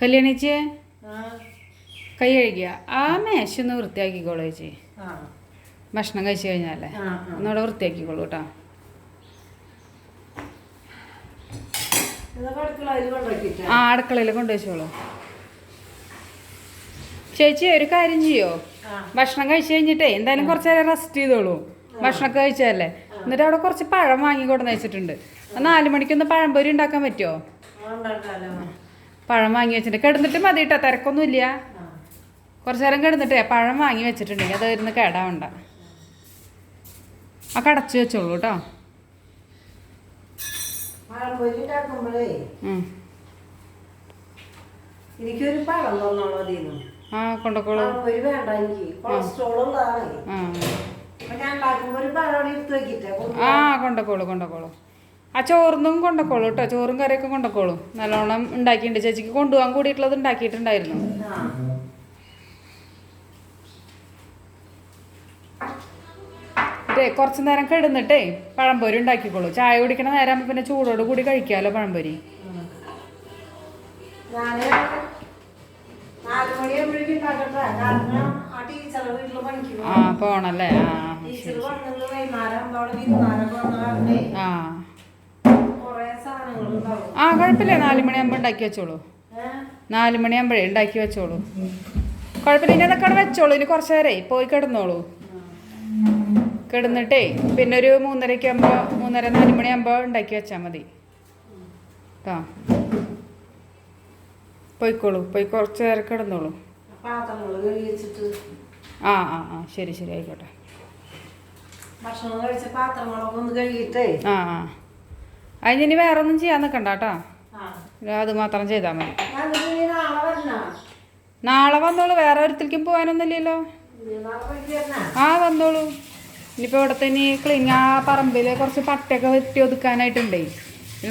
കല്യാണിച്ചേ? കൈ കഴുകിയ? ആ മേശ ഒന്ന് വൃത്തിയാക്കിക്കോളൂ ചേച്ചി. ഭക്ഷണം കഴിച്ചു കഴിഞ്ഞാലേ. ഒന്നുകൂടെ വൃത്തിയാക്കിക്കോളൂ കേട്ടോ. ആ അടുക്കളയിൽ കൊണ്ടുവച്ചോളൂ. ചേച്ചി ഒരു കാര്യം ചെയ്യോ? ഭക്ഷണം കഴിച്ചു കഴിഞ്ഞിട്ടേ എന്തായാലും കുറച്ച് നേരം റെസ്റ്റ് ചെയ്തോളൂ. ഭക്ഷണമൊക്കെ കഴിച്ചതല്ലേ? എന്നിട്ട് അവിടെ കുറച്ച് പഴം വാങ്ങി വെച്ചിട്ടുണ്ട്. നാല് മണിക്കൊന്ന് പഴംപൊരി ഉണ്ടാക്കാൻ പറ്റുമോ? പഴം വാങ്ങി വെച്ചിട്ടുണ്ട്. കിടന്നിട്ട് മതി കേട്ടോ തിരക്കൊന്നുമില്ല കുറച്ച് നേരം കിടന്നിട്ട് പഴം വാങ്ങി വെച്ചിട്ടുണ്ടെങ്കിൽ അത് ഇരുന്ന് കേടാവണ്ട. ആ കടച്ചു വെച്ചോളൂ കേട്ടോ. എനിക്കൊരു പഴം ആ കൊണ്ടോളൂ ആ അപ്പൊ ഞാൻ ആ ചോറിനും കൊണ്ടക്കോളൂ കേട്ടോ ചോറും കറിയൊക്കെ കൊണ്ടക്കോളൂ. നല്ലോണം ഉണ്ടാക്കിയിട്ടുണ്ട്. ചേച്ചിക്ക് കൊണ്ടുപോകാൻ കൂടിയിട്ടുള്ളത് ഉണ്ടാക്കിയിട്ടുണ്ടായിരുന്നു. കുറച്ച് നേരം കിടന്നിട്ടേ പഴംപൊരി ഉണ്ടാക്കിക്കോളൂ. ചായ കുടിക്കണ നേരം പിന്നെ ചൂടോട് കൂടി കഴിക്കാമല്ലോ പഴംപൊരി. ആ പോണല്ലേ? ആ ആ. ആ കുഴപ്പമില്ല. നാല് മണിയാകുമ്പോൾ ഉണ്ടാക്കി വെച്ചോളൂ. നാല് മണിയാകുമ്പോഴേ ഉണ്ടാക്കി വെച്ചോളൂ. കുഴപ്പമില്ല. ഇനി അതൊക്കെ അവിടെ വെച്ചോളൂ. ഇനി കുറച്ച് നേരേ പോയി കിടന്നോളൂ. കിടന്നിട്ടേ പിന്നെ ഒരു മൂന്നരയ്ക്ക് ആകുമ്പോൾ മൂന്നര നാല് മണിയാകുമ്പോൾ ഉണ്ടാക്കി വെച്ചാൽ മതി. കേട്ടോ പോയിക്കോളൂ. പോയി കുറച്ച് നേരം കിടന്നോളൂ. ആ ആ ആ. ശരി ശരി. ആയിക്കോട്ടെ. ഭക്ഷണം കഴിച്ച പാത്രങ്ങളൊക്കെ ഒന്ന് കഴുകിയിട്ടേ. ആ ആ. അതിന് ഇനി വേറെ ഒന്നും ചെയ്യാൻ നിൽക്കണ്ട കേട്ടോ. അത് മാത്രം ചെയ്താൽ മതി. നാളെ വന്നോളൂ വേറെ ഒരിടത്തേക്കും പോകാനൊന്നുമില്ലല്ലോ. ആ വന്നോളൂ. ഇനിയിപ്പോൾ ഇവിടെ തന്നെ ക്ലീൻ ആ പറമ്പിൽ കുറച്ച് പട്ടയൊക്കെ വെട്ടി ഒതുക്കാനായിട്ടുണ്ടേ.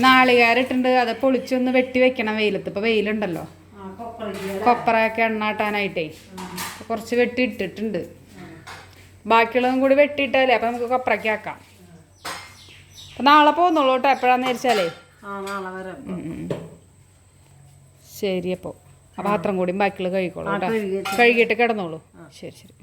നാളികാരിട്ടുണ്ട് അത് പൊളിച്ചൊന്ന് വെട്ടി വെക്കണം വെയിലത്ത്. ഇപ്പോൾ വെയിലുണ്ടല്ലോ. കൊപ്പറയൊക്കെ എണ്ണാട്ടാനായിട്ടേ. കുറച്ച് വെട്ടി ഇട്ടിട്ടുണ്ട്. ബാക്കിയുള്ളതും കൂടി വെട്ടിയിട്ടാലേ അപ്പം നമുക്ക് കൊപ്പറയ്ക്ക് അപ്പോൾ നാളെ പോകുന്നുള്ളൂ കേട്ടോ എപ്പോഴാന്ന് വിചാരിച്ചാലേ. ശരി അപ്പോൾ ആ പാത്രം കൂടി ബാക്കിയുള്ള കഴിക്കോളൂ കേട്ടോ. കഴുകിയിട്ട് കിടന്നോളൂ. ശരി ശരി.